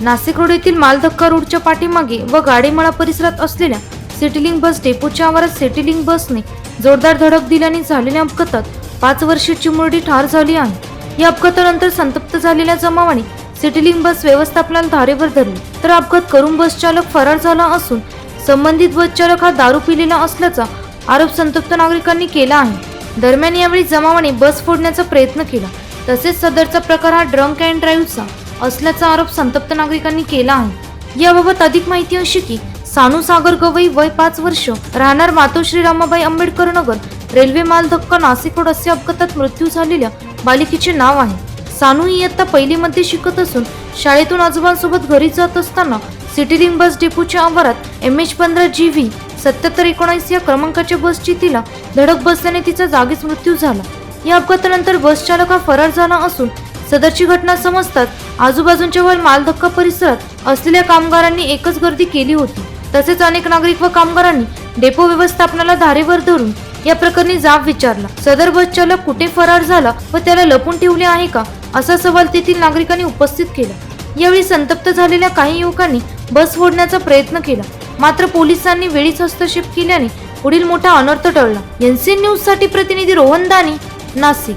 Nashik road येथील मालधक्का रोडच्या पाठीमागे व गाडीमळा परिसरात असलेल्या सिटिलिंग बस डेपोच्या आवारात सिटिलिंग बसने जोरदार धडक दिल्याने झालेल्या अपघातात पाच वर्षीची चिमुरडी ठार झाली आहे. या अपघातानंतर संतप्त झालेल्या जमावाने सिटीलिंग बस व्यवस्थापनाला धारेवर धरली. तर अपघात करून बस चालक फरार झाला असून संबंधित बस चालक हा दारू पिलेला असल्याचा आरोप संतप्त नागरिकांनी केला आहे. दरम्यान यावेळी जमावाने बस फोडण्याचा प्रयत्न केला. तसेच सदरचा प्रकार हा ड्रंक अँड ड्राईव्हचा असल्याचा आरोप संतप्त नागरिकांनी केला आहे. याबाबत अधिक माहिती अशी की सानू सागर गवई वय पाच वर्ष राहणार मातोश्री रामाबाई आंबेडकर नगर रेल्वे माल धक्का नाशिक रोड असे अपघातात मृत्यू झालेल्या बालिकेचे नाव आहे. सानू ही इयत्ता पहिलीमध्ये शिकत असून शाळेतून आजोबांसोबत घरी जात असताना सिटीलिंग बस डेपोच्या आवारात एम एच पंधरा जी व्ही सत्याहत्तर एकोणीस या क्रमांकाच्या बसची तिला धडक बसल्याने तिचा जागीच मृत्यू झाला. या अपघातानंतर बस चालक हा फरार झाला असून सदरची घटना समजतात आजूबाजूच्या व मालधक्का परिसरात असलेल्या कामगारांनी एकच गर्दी केली होती. तसेच अनेक नागरिक व कामगारांनी डेपो व्यवस्थापनाला धारेवर धरून या प्रकरणी जाब विचारला. सदर बस चालक कुठे फरार झाला व त्याला लपून ठेवले आहे का? असा सवाल तेथील नागरिकांनी उपस्थित केला. यावेळी संतप्त झालेल्या काही युवकांनी बस फोडण्याचा प्रयत्न केला. मात्र पोलिसांनी वेळीच हस्तक्षेप केल्याने पुढील मोठा अनर्थ टळला. एनसीएन न्यूजसाठी प्रतिनिधी रोहन दानी नाशिक.